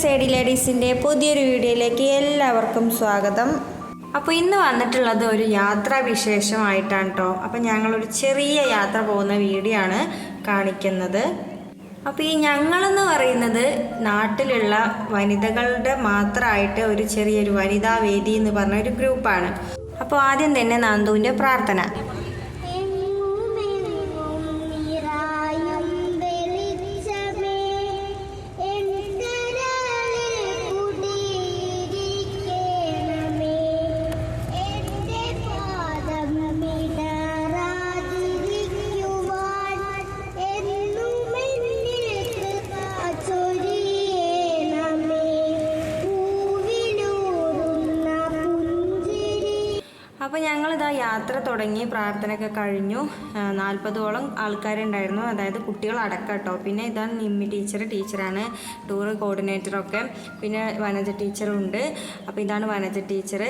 സൈഡി ലേഡീസിന്റെ പുതിയൊരു വീഡിയോയിലേക്ക് എല്ലാവർക്കും സ്വാഗതം. അപ്പോൾ ഇന്ന് വന്നിട്ടുള്ളത് ഒരു യാത്രാ വിശേഷമായിട്ടാണ് കേട്ടോ അപ്പോൾ ഞങ്ങളൊരു ചെറിയ യാത്ര പോകുന്ന വീഡിയോ ആണ് കാണിക്കുന്നത്. അപ്പോൾ ഈ ഞങ്ങളെന്ന് പറയുന്നത് നാട്ടിലുള്ള വനിതകളുടെ മാത്രമായിട്ട് ഒരു ചെറിയൊരു വനിതാ വേദി എന്ന് പറഞ്ഞ ഒരു ഗ്രൂപ്പാണ്. അപ്പോൾ ആദ്യം തന്നെ നന്ദുവിന്റെ പ്രാർത്ഥന. അപ്പോൾ ഞങ്ങളിതാ യാത്ര തുടങ്ങി പ്രാർത്ഥനയൊക്കെ കഴിഞ്ഞു. നാൽപ്പതോളം ആൾക്കാരുണ്ടായിരുന്നു. അതായത് കുട്ടികൾ അടക്കം കേട്ടോ പിന്നെ ഇതാണ് നിമ്മി ടീച്ചർ ടീച്ചറാണ്. ടൂർ കോർഡിനേറ്ററൊക്കെ. പിന്നെ വനജ ടീച്ചറും ഉണ്ട് അപ്പോൾ ഇതാണ് വനജ ടീച്ചർ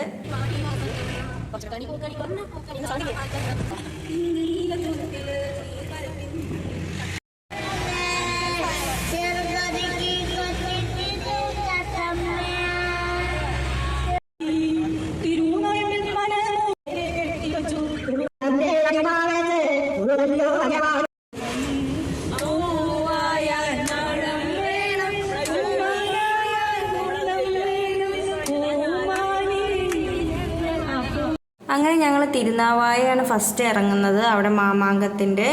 തിരുനാവായാണ് ഫസ്റ്റ് ഇറങ്ങുന്നത്. അവിടെ മാമാങ്കത്തിന്റെ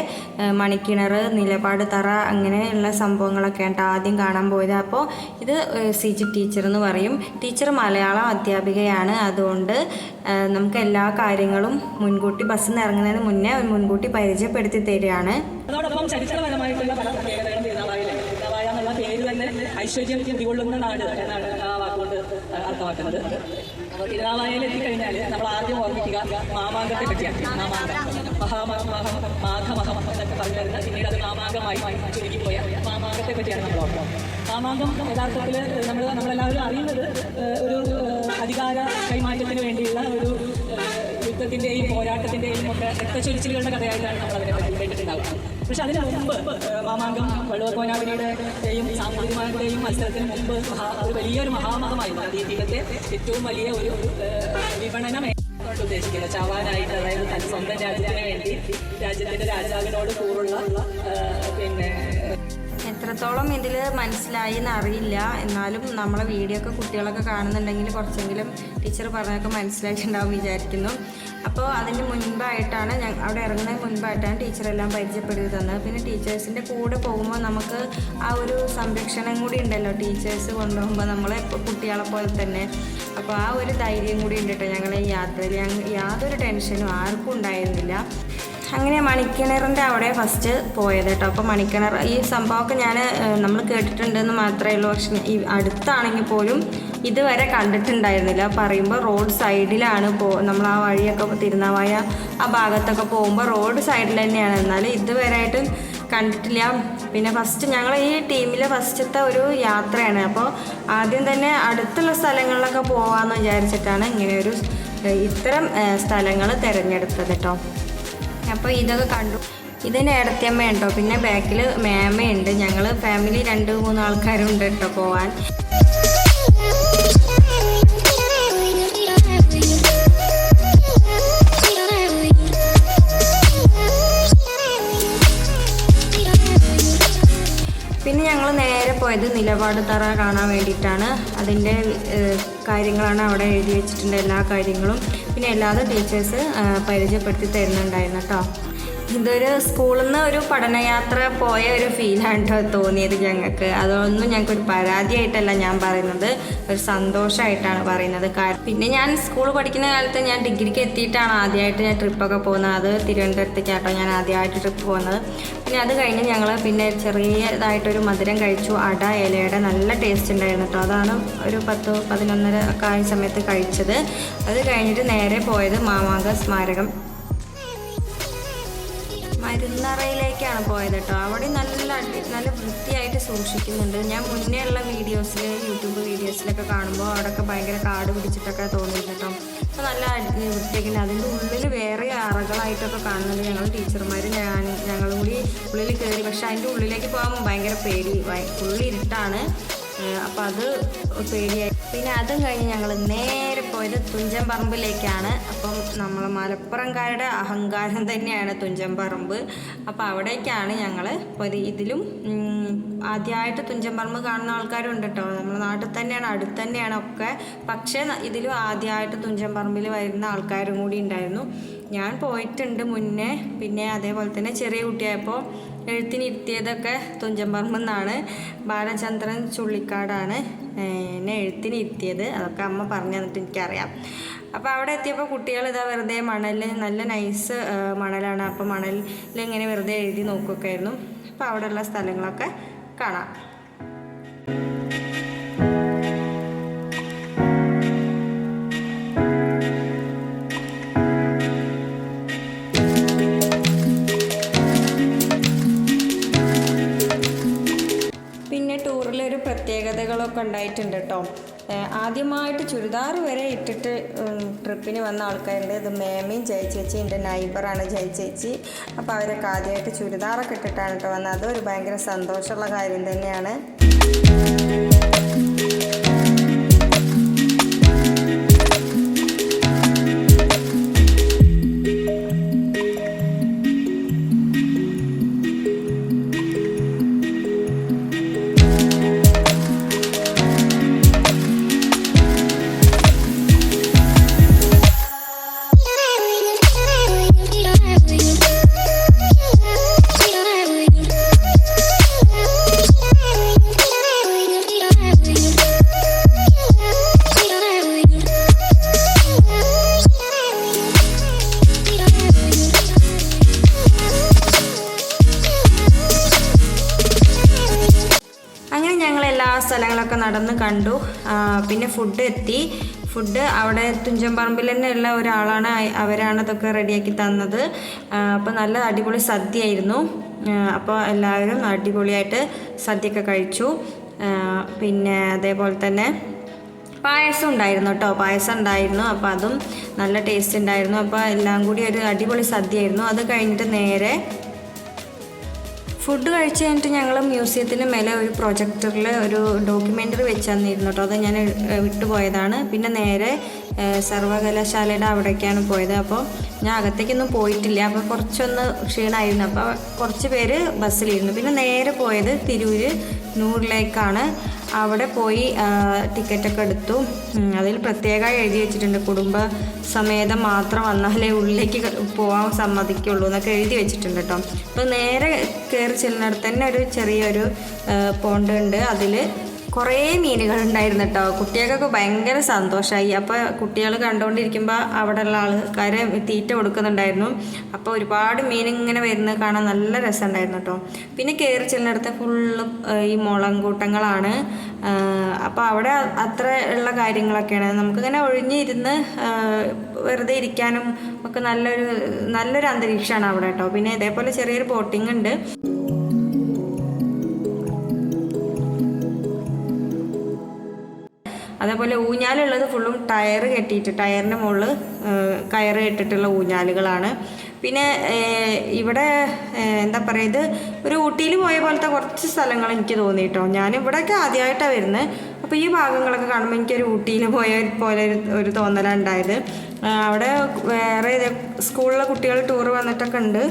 മണിക്കിണർ നിലപാട് തറ അങ്ങനെയുള്ള സംഭവങ്ങളൊക്കെ ആയിട്ട് ആദ്യം കാണാൻ പോയത്. അപ്പോൾ ഇത് സിജി ടീച്ചർ എന്ന് പറയും. ടീച്ചർ മലയാളം അധ്യാപികയാണ്. അതുകൊണ്ട് നമുക്ക് എല്ലാ കാര്യങ്ങളും മുൻകൂട്ടി ബസ്സിൽ നിന്ന് ഇറങ്ങുന്നതിന് മുന്നേ മുൻകൂട്ടി പരിചയപ്പെടുത്തി തരികയാണ്. അതോടൊപ്പം ചരിത്രപരമായിട്ടുള്ള പല പ്രത്യേകതകളും തിരുനാവായിലെ തിരുനാവായ എന്നുള്ള പേര് തന്നെ ഐശ്വര്യം കുടികൊള്ളുന്ന നാട് എന്നാണ് ആ വാക്കുകൊണ്ട് അർത്ഥമാക്കുന്നത്. അപ്പോൾ എത്തിക്കഴിഞ്ഞാൽ നമ്മൾ ആദ്യം ഓർമ്മിക്കുക മാമാങ്കത്തെ പറ്റിയാണ്. മാമാങ്കം. മഹാമഹമഹം മാഘമഹം എന്നൊക്കെ പറഞ്ഞു തരുന്ന പിന്നീട് അത് മാമാങ്കമായി ചുരുക്കിപ്പോയ മാമാങ്കത്തെ പറ്റിയാണ് നമ്മൾ ഓർക്കുന്നത് മാമാങ്കം യഥാർത്ഥത്തിൽ നമ്മൾ നമ്മളെല്ലാവരും അറിയുന്നത് ഒരു അധികാര കൈമാറ്റത്തിന് വേണ്ടിയുള്ള ഒരു യുദ്ധത്തിന്റെയും പോരാട്ടത്തിന്റെയും ഒക്കെ രക്തചൊരിച്ചിലുകളുടെ കഥയായിട്ടാണ് നമ്മൾ അതിനെ പറ്റി കേട്ടിട്ടുണ്ടാവുക പക്ഷെ അതിന് മുമ്പ് മാമാങ്കം വള്ളുവക്കോനാവിനിയുടെയും സാമൂഹികമാരുടെയും മത്സരത്തിന് മുമ്പ് മഹാ ഒരു വലിയൊരു മഹാമഹമായിരുന്നു. ഈ തീരത്തെ ഏറ്റവും വലിയ ഒരു വിപണന ഉദ്ദേശിക്കുന്നത്. ചവാനായിട്ട് അതായത് തന്റെ സ്വന്തം രാജ്യത്തിന് വേണ്ടി രാജ്യത്തിന്റെ രാജാവിനോട് കൂറുള്ള പിന്നെ എത്രത്തോളം ഇതിൽ മനസ്സിലായി എന്ന് അറിയില്ല. എന്നാലും നമ്മളെ വീഡിയോ ഒക്കെ കുട്ടികളൊക്കെ കാണുന്നുണ്ടെങ്കിൽ കുറച്ചെങ്കിലും ടീച്ചർ പറഞ്ഞൊക്കെ മനസ്സിലായിട്ടുണ്ടാവും വിചാരിക്കുന്നു. അപ്പോൾ അതിന് മുൻപായിട്ടാണ് ഞാൻ അവിടെ ഇറങ്ങുന്നതിന് മുൻപായിട്ടാണ് ടീച്ചറെല്ലാം പരിചയപ്പെടുത്തി തന്നത് പിന്നെ ടീച്ചേഴ്സിന്റെ കൂടെ പോകുമ്പോൾ നമുക്ക് ആ ഒരു സംരക്ഷണം കൂടി ഉണ്ടല്ലോ. ടീച്ചേഴ്സ് കൊണ്ടുപോകുമ്പോൾ നമ്മളെ കുട്ടികളെ പോലെ തന്നെ. അപ്പോൾ ആ ഒരു ധൈര്യം കൂടി ഉണ്ട് കേട്ടോ ഞങ്ങളെ യാത്രയിൽ. യാതൊരു ടെൻഷനും ആർക്കും ഉണ്ടായിരുന്നില്ല. അങ്ങനെ മണിക്കിണറിന്റെ അവിടെ ഫസ്റ്റ് പോയത് കേട്ടോ അപ്പോൾ മണിക്കിണർ ഈ സംഭവമൊക്കെ ഞാൻ നമ്മൾ കേട്ടിട്ടുണ്ടെന്ന് മാത്രമേ ഉള്ളൂ. പക്ഷെ ഈ അടുത്താണെങ്കിൽ പോലും ഇതുവരെ കണ്ടിട്ടുണ്ടായിരുന്നില്ല. പറയുമ്പോൾ റോഡ് സൈഡിലാണ് പോ നമ്മൾ ആ വഴിയൊക്കെ തിരുനാവായ ആ ഭാഗത്തൊക്കെ പോകുമ്പോൾ റോഡ് സൈഡിൽ തന്നെയാണ്. എന്നാൽ ഇതുവരെയായിട്ട് കണ്ടിട്ടില്ല. പിന്നെ ഫസ്റ്റ് ഞങ്ങൾ ഈ ടീമിലെ ഫസ്റ്റത്തെ ഒരു യാത്രയാണ്. അപ്പോൾ ആദ്യം തന്നെ അടുത്തുള്ള സ്ഥലങ്ങളിലൊക്കെ പോകാമെന്ന് വിചാരിച്ചിട്ടാണ് ഇങ്ങനെ ഒരു ഇത്തരം സ്ഥലങ്ങൾ തിരഞ്ഞെടുത്തത് കേട്ടോ അപ്പോൾ ഇതൊക്കെ കണ്ടു. ഇതിന്റെ ഇടത്തിയമ്മ ഉണ്ടോ പിന്നെ ബാക്കിൽ മേമയുണ്ട്. ഞങ്ങൾ ഫാമിലി രണ്ട് മൂന്ന് ആൾക്കാരുണ്ട് കേട്ടോ പോവാൻ. പിന്നെ ഞങ്ങൾ നേരെ പോയത് നിലപാട് തറ കാണാൻ വേണ്ടിയിട്ടാണ്. അതിന്റെ കാര്യങ്ങളാണ് അവിടെ എഴുതി വെച്ചിട്ടുണ്ട് എല്ലാ കാര്യങ്ങളും. പിന്നെ എല്ലാവരും ടീച്ചേഴ്സ് പരിചയപ്പെടുത്തി തരുന്നുണ്ടായിരുന്നു കേട്ടോ ഇതൊരു സ്കൂളിൽ നിന്ന് ഒരു പഠനയാത്ര പോയ ഒരു ഫീലാണ് കേട്ടോ തോന്നിയത് ഞങ്ങൾക്ക്. അതൊന്നും ഞങ്ങൾക്ക് ഒരു പരാതിയായിട്ടല്ല ഞാൻ പറയുന്നത്. ഒരു സന്തോഷമായിട്ടാണ് പറയുന്നത്. പിന്നെ ഞാൻ സ്കൂൾ പഠിക്കുന്ന കാലത്ത് ഞാൻ ഡിഗ്രിക്ക് എത്തിയിട്ടാണ് ആദ്യമായിട്ട് ഞാൻ ട്രിപ്പൊക്കെ പോകുന്നത്. അത് തിരുവനന്തപുരത്തേക്കാട്ടോ ഞാൻ ആദ്യമായിട്ട് ട്രിപ്പ് പോകുന്നത്. പിന്നെ അത് കഴിഞ്ഞ് ഞങ്ങൾ പിന്നെ ചെറിയതായിട്ടൊരു മധുരം കഴിച്ചു. അട ഇലയുടെ നല്ല ടേസ്റ്റ് ഉണ്ടായിരുന്നു കേട്ടോ അതാണ് ഒരു പത്ത് പതിനൊന്നര ഒക്കെ ആയ സമയത്ത് കഴിച്ചത്. അത് കഴിഞ്ഞിട്ട് നേരെ പോയത് മാമാങ്ക സ്മാരകം മരുന്നറയിലേക്കാണ് പോയത് കേട്ടോ അവിടെ നല്ല നല്ല വൃത്തിയായിട്ട് സൂക്ഷിക്കുന്നുണ്ട്. ഞാൻ മുന്നേ ഉള്ള വീഡിയോസിൽ യൂട്യൂബ് വീഡിയോസിലൊക്കെ കാണുമ്പോൾ അവിടെയൊക്കെ ഭയങ്കര കാട് പിടിച്ചിട്ടൊക്കെ തോന്നിയിരുന്നു കേട്ടോ അപ്പോൾ നല്ല വൃത്തിയൊക്കെ അതിന്റെ ഉള്ളിൽ വേറെ അറകളായിട്ടൊക്കെ കാണുന്നുണ്ട് ഞങ്ങൾ ടീച്ചർമാർ ഞാൻ ഞങ്ങളും കൂടി ഉള്ളിൽ കയറി പക്ഷെ അതിന്റെ ഉള്ളിലേക്ക് പോകാൻ ഭയങ്കര പേടി. ഫുള്ള് അപ്പോൾ അത് പേടിയായി. പിന്നെ അതും കഴിഞ്ഞ് ഞങ്ങൾ നേരെ പോയത് തുഞ്ചൻ പറമ്പിലേക്കാണ്. അപ്പം നമ്മൾ മലപ്പുറംകാരുടെ അഹങ്കാരം തന്നെയാണ് തുഞ്ചൻ പറമ്പ്. അപ്പോൾ അവിടേക്കാണ് ഞങ്ങൾ പോയത്. ഇതിലും ആദ്യമായിട്ട് തുഞ്ചൻ പറമ്പ് കാണുന്ന ആൾക്കാരുണ്ട് കേട്ടോ നമ്മുടെ നാട്ടിൽ തന്നെയാണ് അടുത്ത് തന്നെയാണ് ഒക്കെ. പക്ഷേ ഇതിലും ആദ്യമായിട്ട് തുഞ്ചൻ പറമ്പിൽ വരുന്ന ആൾക്കാരും കൂടി ഉണ്ടായിരുന്നു. ഞാൻ പോയിട്ടുണ്ട് മുന്നേ. പിന്നെ അതേപോലെ തന്നെ ചെറിയ കുട്ടിയായപ്പോൾ എഴുത്തിനിരുത്തിയതൊക്കെ തുഞ്ചമ്പറമ്പെന്നാണ് ബാലചന്ദ്രൻ ചുള്ളിക്കാടാണ് എന്നെ എഴുത്തിനിരുത്തിയത്. അതൊക്കെ അമ്മ പറഞ്ഞു തന്നിട്ട് എനിക്കറിയാം. അപ്പോൾ അവിടെ എത്തിയപ്പോൾ കുട്ടികൾ ഇതാ വെറുതെ മണൽ നല്ല നൈസ് മണലാണ്. അപ്പോൾ മണലിൽ ഇങ്ങനെ വെറുതെ എഴുതി നോക്കുമൊക്കെ ആയിരുന്നു അപ്പോൾ അവിടെയുള്ള സ്ഥലങ്ങളൊക്കെ കാണാം. പ്രത്യേകതകളൊക്കെ ഉണ്ടായിട്ടുണ്ട് കേട്ടോ ആദ്യമായിട്ട് ചുരിദാർ വരെ ഇട്ടിട്ട് ട്രിപ്പിന് വന്ന ആൾക്കാരുണ്ട്. ഇത് മേമയും ജയ എന്റെ നൈബറാണ് ജയ അപ്പോൾ അവരൊക്കെ ആദ്യമായിട്ട് ചുരിദാറൊക്കെ ഇട്ടിട്ടാണ് കേട്ടോ വന്നത്. അതൊരു ഭയങ്കര സന്തോഷമുള്ള കാര്യം തന്നെയാണ്. പിന്നെ ഫുഡ് എത്തി. ഫുഡ് അവിടെ തുഞ്ചൻപറമ്പിൽ തന്നെ ഉള്ള ഒരാളാണ് അവരാണ് അതൊക്കെ റെഡിയാക്കി തന്നത്. അപ്പോൾ നല്ല അടിപൊളി സദ്യയായിരുന്നു. അപ്പോൾ എല്ലാവരും അടിപൊളിയായിട്ട് സദ്യയൊക്കെ കഴിച്ചു. പിന്നെ അതേപോലെ തന്നെ പായസം ഉണ്ടായിരുന്നു കേട്ടോ. പായസം ഉണ്ടായിരുന്നു. അപ്പോൾ അതും നല്ല ടേസ്റ്റ് ഉണ്ടായിരുന്നു. അപ്പോൾ എല്ലാം കൂടി ഒരു അടിപൊളി സദ്യയായിരുന്നു. അത് കഴിഞ്ഞിട്ട് നേരെ ഫുഡ് കഴിച്ച് കഴിഞ്ഞിട്ട് ഞങ്ങൾ മ്യൂസിയത്തിന് മേലെ ഒരു പ്രൊജക്ടറിൽ ഒരു ഡോക്യുമെന്ററി വെച്ച് തന്നിരുന്നു കേട്ടോ. അത് ഞാൻ വിട്ടുപോയതാണ് പിന്നെ നേരെ സർവകലാശാലയുടെ അവിടേക്കാണ് പോയത്. അപ്പോൾ ഞാൻ അകത്തേക്കൊന്നും പോയിട്ടില്ല. അപ്പോൾ കുറച്ചൊന്ന് ക്ഷീണമായിരുന്നു അപ്പോൾ കുറച്ച് പേര് ബസ്സിലിരുന്നു. പിന്നെ നേരെ പോയത് തിരൂര് നൂറിലേക്കാണ് അവിടെ പോയി ടിക്കറ്റൊക്കെ എടുത്തു. അതിൽ പ്രത്യേകമായി എഴുതി വെച്ചിട്ടുണ്ട് കുടുംബ സമേതം മാത്രം വന്നാലേ ഉള്ളിലേക്ക് പോകാൻ സമ്മതിക്കുള്ളൂ എന്നൊക്കെ എഴുതി വെച്ചിട്ടുണ്ട് കേട്ടോ അപ്പോൾ നേരെ കയറി ചെല്ലുന്നിടത്ത് തന്നെ ഒരു ചെറിയൊരു പോണ്ട് ഉണ്ട്. അതിൽ കുറേ മീനുകൾ ഉണ്ടായിരുന്നു കേട്ടോ. കുട്ടികൾക്കൊക്കെ ഭയങ്കര സന്തോഷമായി. അപ്പോൾ കുട്ടികൾ കണ്ടുകൊണ്ടിരിക്കുമ്പോൾ അവിടെയുള്ള ആൾക്കാരെ തീറ്റ കൊടുക്കുന്നുണ്ടായിരുന്നു. അപ്പോൾ ഒരുപാട് മീൻ ഇങ്ങനെ വരുന്നത് കാണാൻ നല്ല രസമുണ്ടായിരുന്നു കേട്ടോ. പിന്നെ കയറി ചെല്ലുന്നിടത്ത് ഫുള്ള് ഈ മുളം കൂട്ടങ്ങളാണ് അപ്പോൾ അവിടെ അത്ര ഉള്ള കാര്യങ്ങളൊക്കെയാണ്. നമുക്കിങ്ങനെ ഒഴിഞ്ഞിരുന്ന് വെറുതെ ഇരിക്കാനും ഒക്കെ നല്ലൊരു നല്ലൊരു അന്തരീക്ഷമാണ് അവിടെ കേട്ടോ. പിന്നെ ഇതേപോലെ ചെറിയൊരു ബോട്ടിംഗ് ഉണ്ട്. അതേപോലെ ഊഞ്ഞാലുള്ളത് ഫുള്ളും ടയർ കെട്ടിയിട്ട് ടയറിന്റെ മുകളിൽ കയറ് കെട്ടിട്ടുള്ള ഊഞ്ഞാലുകളാണ്. പിന്നെ ഇവിടെ എന്താ പറയുക ഇത് ഒരു ഊട്ടിയിൽ പോയ പോലത്തെ കുറച്ച് സ്ഥലങ്ങൾ എനിക്ക് തോന്നിയിട്ടോ. ഞാൻ ഇവിടെയൊക്കെ ആദ്യമായിട്ടാണ് വരുന്നത് അപ്പോൾ ഈ ഭാഗങ്ങളൊക്കെ കാണുമ്പോൾ എനിക്കൊരു ഊട്ടിയിൽ പോയ പോലെ ഒരു തോന്നലാണ് ഉണ്ടായത്. അവിടെ വേറെ സ്കൂളിലെ കുട്ടികൾ ടൂർ വന്നിട്ടൊക്കെ ഉണ്ട്.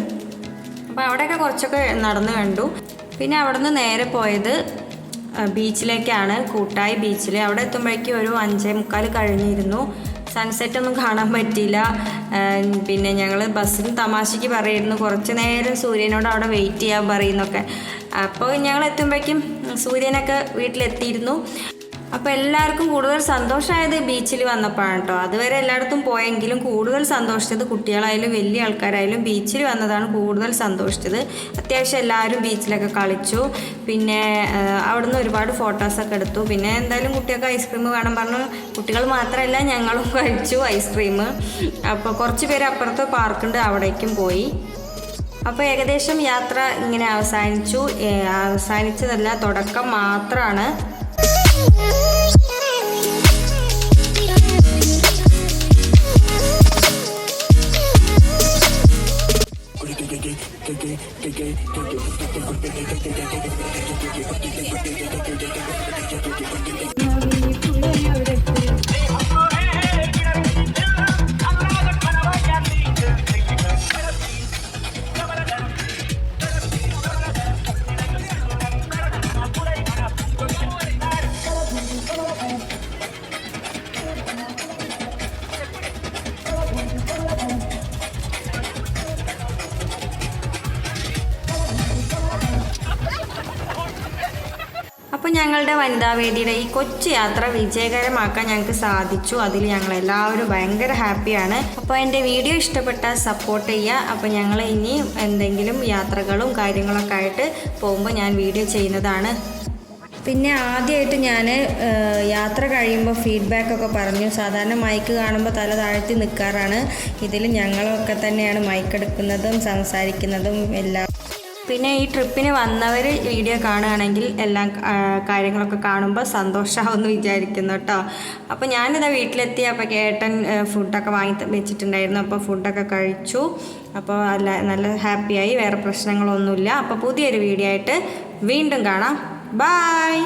അപ്പോൾ അവിടെയൊക്കെ കുറച്ചൊക്കെ നടന്ന് കണ്ടു. പിന്നെ അവിടെ നിന്ന് നേരെ പോയത് ബീച്ചിലേക്കാണ് കൂട്ടായി ബീച്ചിൽ അവിടെ എത്തുമ്പോഴേക്കും ഒരു അഞ്ചേ മുക്കാൽ കഴിഞ്ഞിരുന്നു. സൺസെറ്റ് ഒന്നും കാണാൻ പറ്റിയില്ല. പിന്നെ ഞങ്ങൾ ബസ്സിൽ തമാശയ്ക്ക് പറയുന്നു കുറച്ച് നേരം സൂര്യനോട് അവിടെ വെയിറ്റ് ചെയ്യാൻ പറയുന്നൊക്കെ. അപ്പോൾ ഞങ്ങൾ എത്തുമ്പോഴേക്കും സൂര്യനൊക്കെ വീട്ടിലെത്തിയിരുന്നു. അപ്പോൾ എല്ലാവർക്കും കൂടുതൽ സന്തോഷമായത് ബീച്ചിൽ വന്നപ്പോഴാണ് കേട്ടോ അതുവരെ എല്ലായിടത്തും പോയെങ്കിലും കൂടുതൽ സന്തോഷിച്ചത് കുട്ടികളായാലും വലിയ ആൾക്കാരായാലും ബീച്ചിൽ വന്നതാണ് കൂടുതൽ സന്തോഷിച്ചത്. അത്യാവശ്യം എല്ലാവരും ബീച്ചിലൊക്കെ കളിച്ചു. പിന്നെ അവിടുന്ന് ഒരുപാട് ഫോട്ടോസൊക്കെ എടുത്തു. പിന്നെ എന്തായാലും കുട്ടികൾക്ക് ഐസ്ക്രീം വേണം പറഞ്ഞു കുട്ടികൾ മാത്രമല്ല ഞങ്ങളും കഴിച്ചു ഐസ്ക്രീം. അപ്പോൾ കുറച്ച് പേര് അപ്പുറത്ത് പാർക്കുണ്ട് അവിടേക്കും പോയി. അപ്പോൾ ഏകദേശം യാത്ര ഇങ്ങനെ അവസാനിച്ചു. അവസാനിച്ചതല്ല തുടക്കം മാത്രമാണ് അപ്പോൾ ഞങ്ങളുടെ വനിതാ വേദിയുടെ ഈ കൊച്ചു യാത്ര വിജയകരമാക്കാൻ ഞങ്ങൾക്ക് സാധിച്ചു. അതിൽ ഞങ്ങൾ എല്ലാവരും ഭയങ്കര ഹാപ്പിയാണ്. അപ്പോൾ എന്റെ വീഡിയോ ഇഷ്ടപ്പെട്ടാൽ സപ്പോർട്ട് ചെയ്യുക. അപ്പോൾ ഞങ്ങൾ ഇനി എന്തെങ്കിലും യാത്രകളും കാര്യങ്ങളൊക്കെ ആയിട്ട് പോകുമ്പോൾ ഞാൻ വീഡിയോ ചെയ്യുന്നതാണ്. പിന്നെ ആദ്യമായിട്ട് ഞാൻ യാത്ര കഴിയുമ്പോൾ ഫീഡ്ബാക്ക് ഒക്കെ പറഞ്ഞു. സാധാരണ മൈക്ക് കാണുമ്പോൾ തല താഴ്ത്തി നിൽക്കാറാണ്. ഇതിൽ ഞങ്ങളൊക്കെ തന്നെയാണ് മൈക്ക് എടുക്കുന്നതും സംസാരിക്കുന്നതും എല്ലാം. പിന്നെ ഈ ട്രിപ്പിന് വന്നവർ വീഡിയോ കാണുകയാണെങ്കിൽ എല്ലാം കാര്യങ്ങളൊക്കെ കാണുമ്പോൾ സന്തോഷമാവുമെന്ന് വിചാരിക്കുന്നു കേട്ടോ. അപ്പോൾ ഞാനിതാ വീട്ടിലെത്തി. അപ്പോൾ കേട്ടൻ ഫുഡൊക്കെ വാങ്ങി വെച്ചിട്ടുണ്ടായിരുന്നു. അപ്പോൾ ഫുഡൊക്കെ കഴിച്ചു. അപ്പോൾ അല്ല നല്ല ഹാപ്പിയായി. വേറെ പ്രശ്നങ്ങളൊന്നുമില്ല. അപ്പോൾ പുതിയൊരു വീഡിയോ ആയിട്ട് വീണ്ടും കാണാം. ബായ്